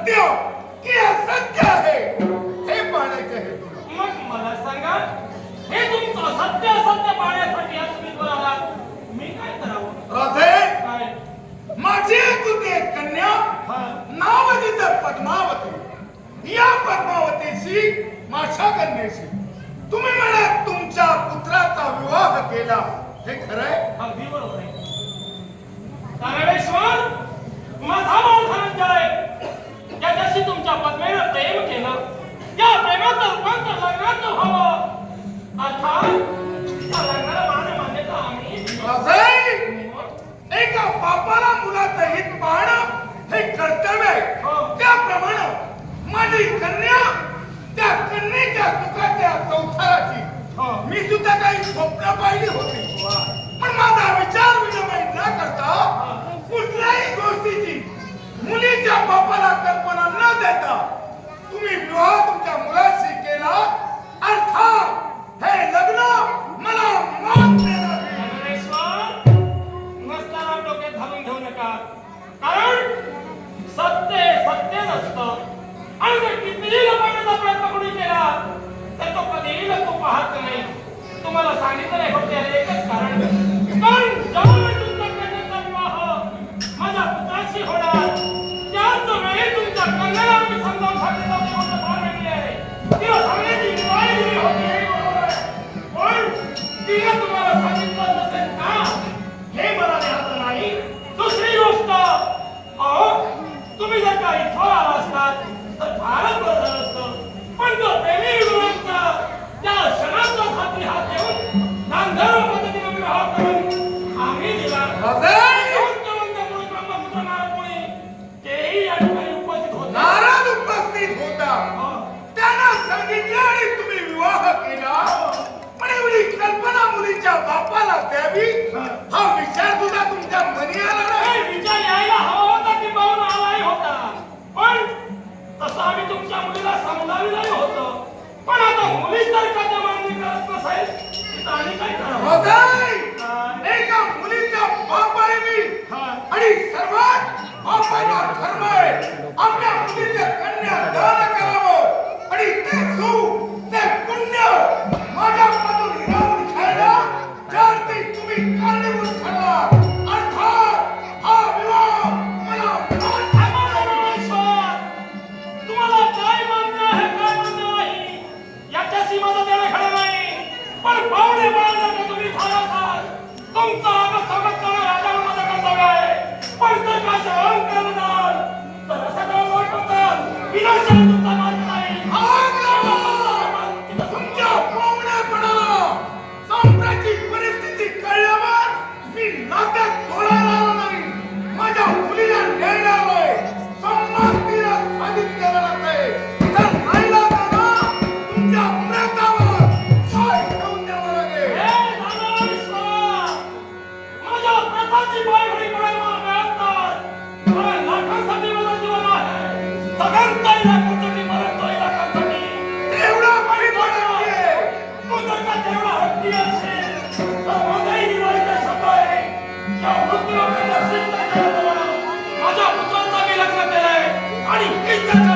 सत्य की असत्य आहे? हे पाहण्याचे तुला. मग मला सांगा हे तुमचं सत्य असत्य पाहण्यासाठी आज तुम्ही कोण आलात. मी काय करावं? राधे काय? माझी एकुलती एक कन्या. हा. नाव तिचं पद्मावती. या पद्मावतीशी माझ्या कन्याशी. तुम्ही म्हणा तुमच्या पुत्राचा विवाह केला. हे खरंय अगदी बरोबर आहे. तारकेश्वर माझा भाऊ धनंजय ज्याच्याशी तुमच्या पत्नीनं प्रेम केलं. या प्रेमाचं रूपांतर लग्नात व्हावं. अर्थात लग्नाला मान मान्यता आम्ही एका बापाला मुलाचं हित पाहणं हे कर्तव्य आहे. हो. त्याप्रमाणे माझी कन्या त्या कन्येच्या सुखाच्या संसाराची. हो. मी सुद्धा काही स्वप्न पाहिली होती. पण माझा विचार विनिमय न करता कुठल्याही गोष्टीची मुलीच्या बापाला कल्पना न देता तुम्ही विवाह तुमच्या मुलाशी केला. अर्थात हे लग्न मला मान नसताना डोक्यात घालून घेऊ नका. कारण सत्य सत्य नसतं. आणि जर कितीही लपवण्याचा प्रयत्न कोणी केला तर तो कधीही लपू पाहत नाही. तुम्हाला सांगितलं होते याला एकच कारण. कारण ज्यावेळी तुमच्या कन्याचा विवाह माझ्या पुत्राशी होणार तुम्ही जर काही इथं असतात तर फारच बरं झालं असतं पण तो प्रेमी विवाहाचा त्या क्षणाचा साथी हात देऊन गांधर्व पद्धतीने विवाह करून आम्ही दिला तेही या ठिकाणी उपस्थित होते नारद उपस्थित होता. त्यांना सांगितलं आणि तुम्ही विवाह केला. पण एवढी कल्पना मुलीच्या बापाला द्यावी? हा विचार सुद्धा तुमच्या मनी आला नाही. नाही, विचार यायला हवा होता की पाहून आलाही होता पण तसं आम्ही तुमच्या मुलीला समजाविलंही होतं. पण आता मुली जर का ते मान्य करत नसेल तर आम्ही काय करावं? राधे! एका मुलीचा बाप आहे मी. आणि सर्वात बापाचा धर्म आहे. आपल्या मुलीच्या कन्या दान करावं. आणि ते सुख ते पुण्य माझ्यामधून हिरावून घ्यायला जर ते तुम्ही कारणीभूत आणि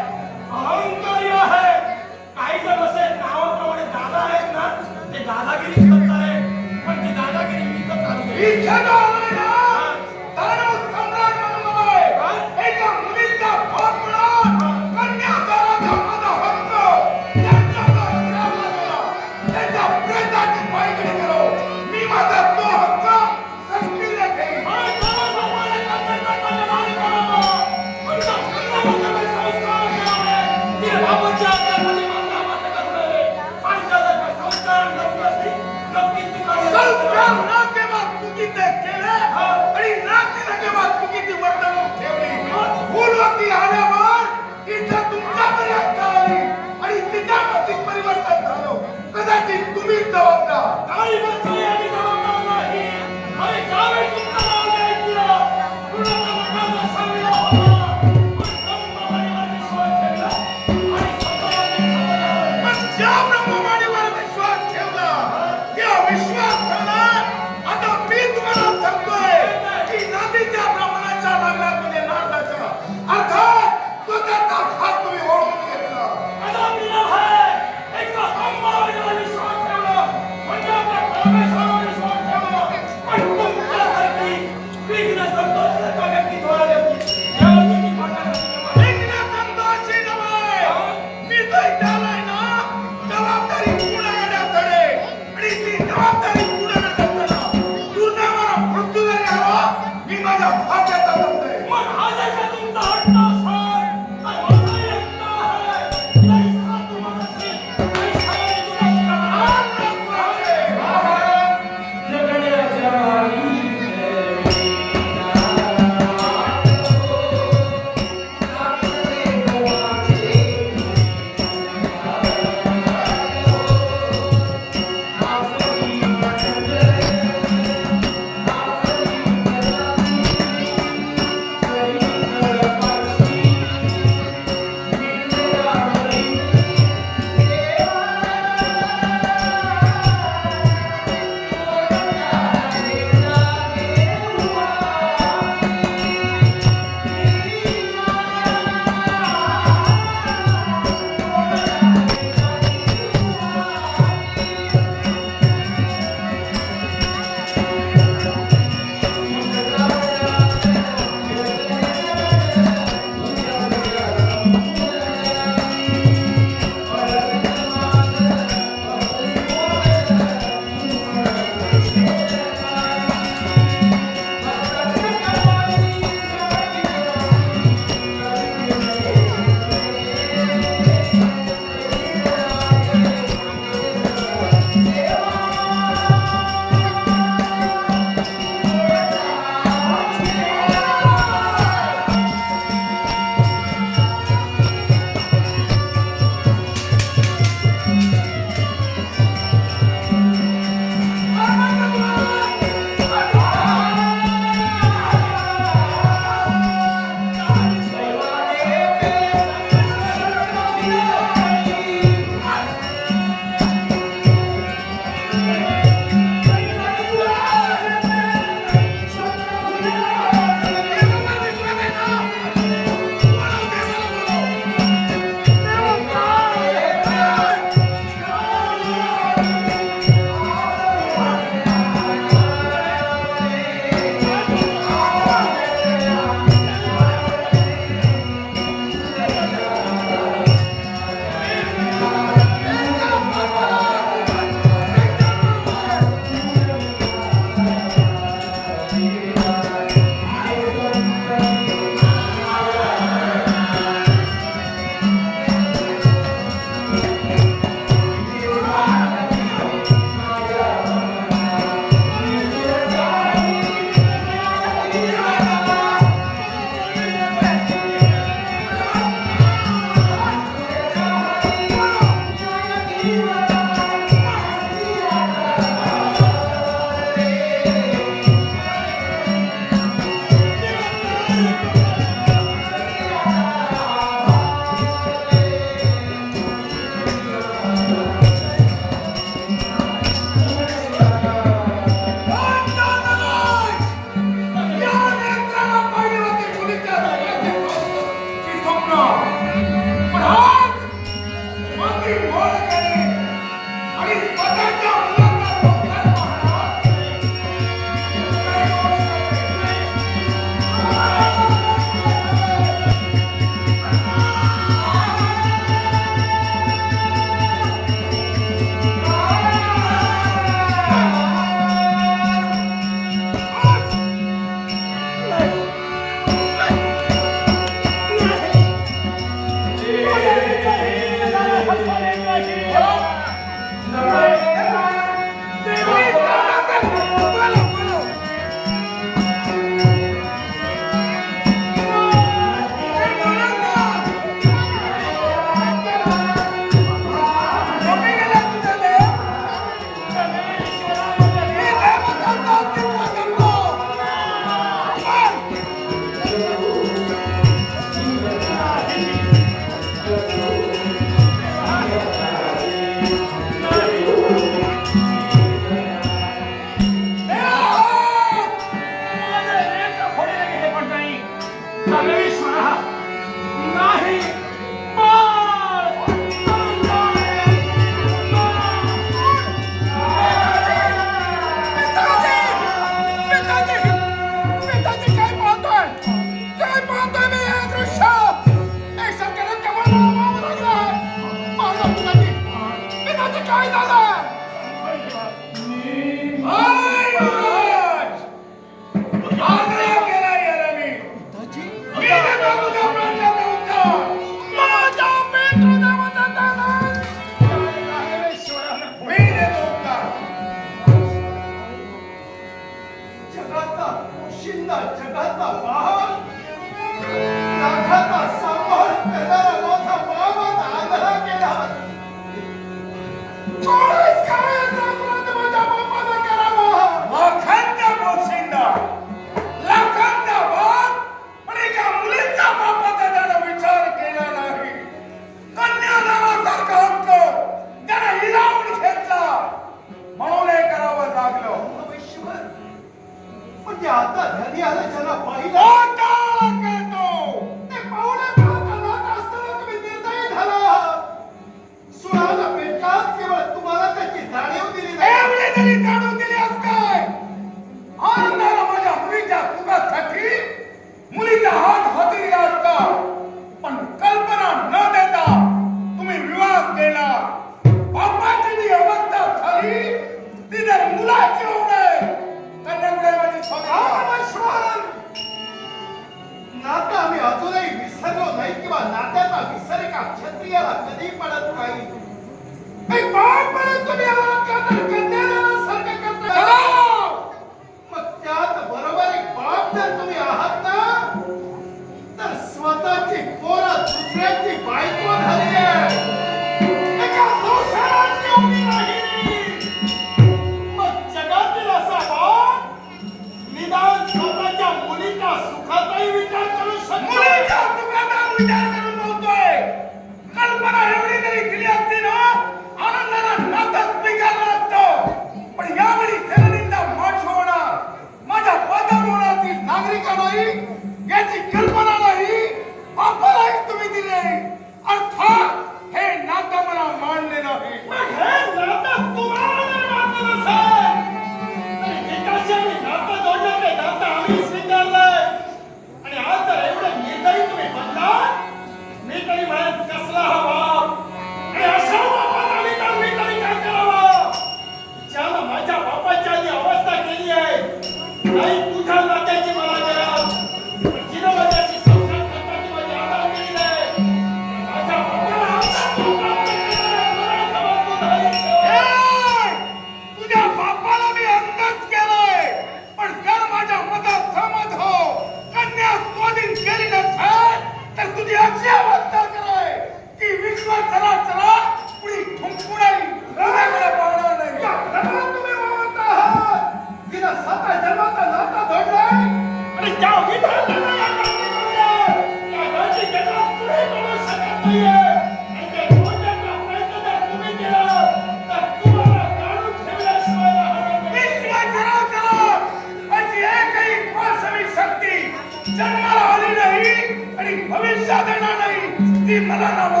नाही ती मला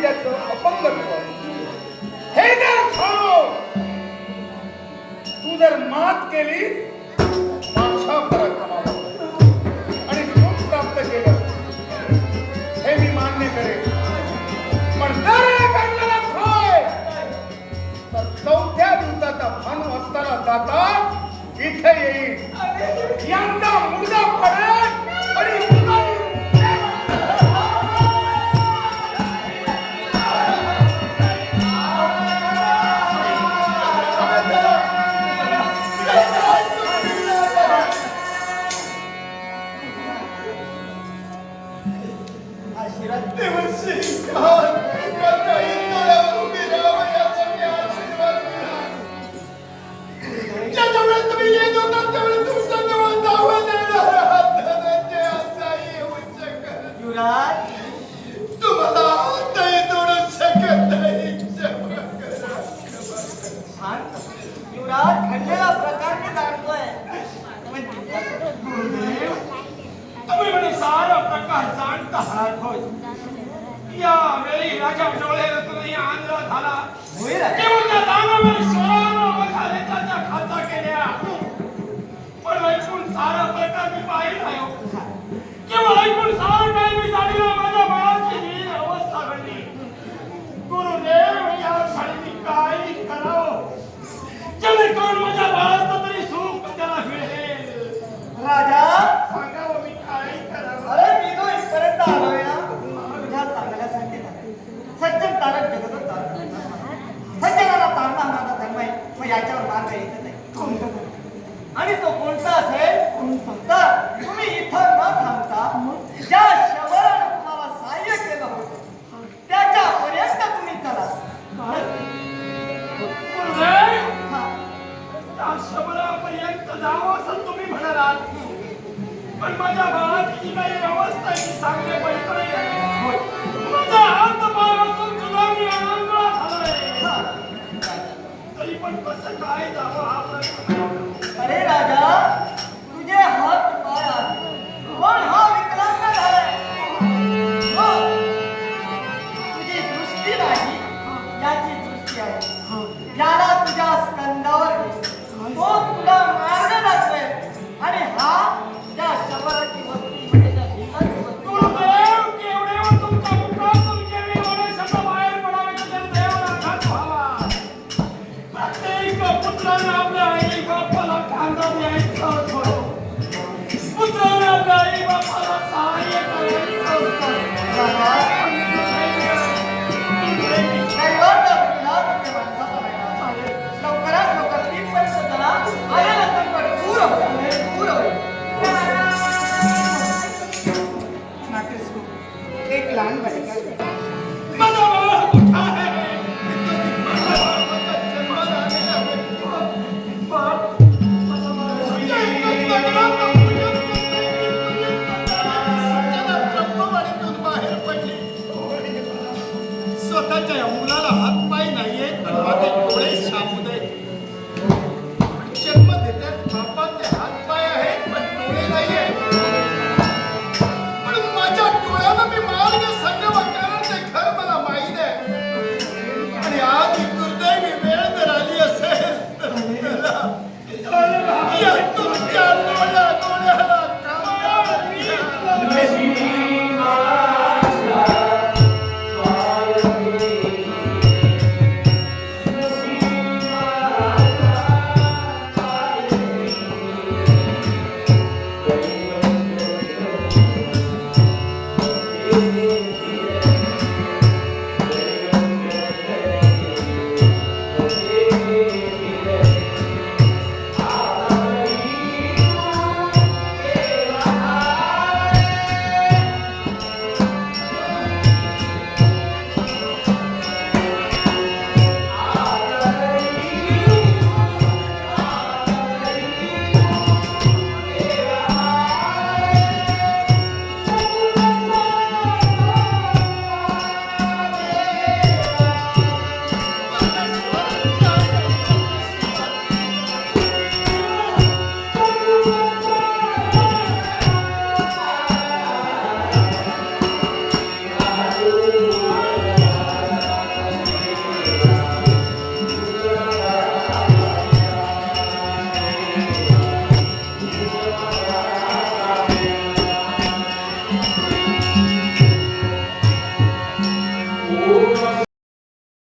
desde 싫었대 멋지니까 그러니까 인도라고 그러고 야채야 싫어하지 야 저번에 또 얘도 나 때문에 뚝싹 넘어온다고 내놔라 하다 대체 아싸 이 혼자 가 유라 महाराज होय राजा डोळे रत्न आंधळा झाला देऊच्या दानावर सोळा वखाले त्याच्या खाता केल्या पण ऐकून सारा प्रकार मी पाहिला केवळ ऐकून सारा काही मी जाणीला माझ्या बाळाची ही अवस्था घडली गुरुदेव या क्षणी काय करावं? जेणेकरून माझ्या बाळाला